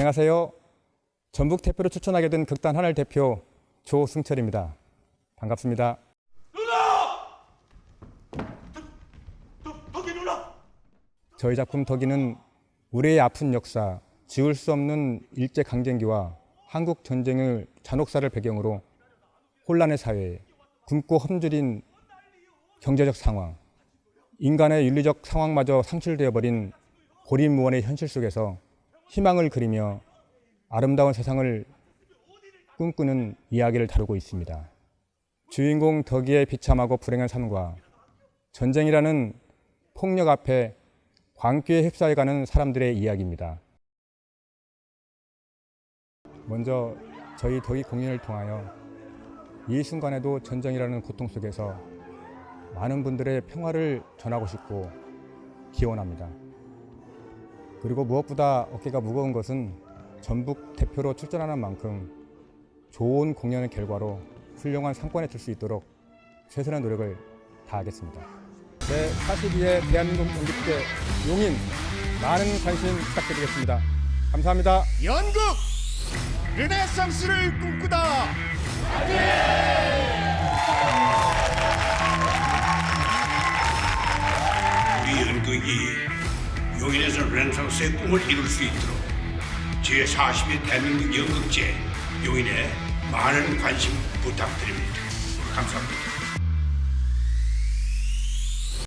안녕하세요. 전북 대표로 추천하게 된 극단 하늘 대표 조승철입니다. 반갑습니다. 덕이 누나 저희 작품 덕이는 우리의 아픈 역사, 지울 수 없는 일제 강점기와 한국 전쟁을 잔혹사를 배경으로 혼란의 사회, 굶고 험주린 경제적 상황, 인간의 윤리적 상황마저 상실되어 버린 고립무원의 현실 속에서 희망을 그리며 아름다운 세상을 꿈꾸는 이야기를 다루고 있습니다. 주인공 덕이의 비참하고 불행한 삶과 전쟁이라는 폭력 앞에 광기에 휩싸여가는 사람들의 이야기입니다. 먼저 저희 덕이 공연을 통하여 이 순간에도 전쟁이라는 고통 속에서 많은 분들의 평화를 전하고 싶고 기원합니다. 그리고 무엇보다 어깨가 무거운 것은 전북 대표로 출전하는 만큼 좋은 공연의 결과로 훌륭한 상권에 들 수 있도록 최선의 노력을 다하겠습니다. 네, 42회 대한민국 연극제 용인 많은 관심 부탁드리겠습니다. 감사합니다. 연극 르네상스를 꿈꾸다 우리 연극이 용인에서 르네상스의 꿈을 이룰 수 있도록 제40회 대한민국 연극제 용인에 많은 관심 부탁드립니다. 감사합니다.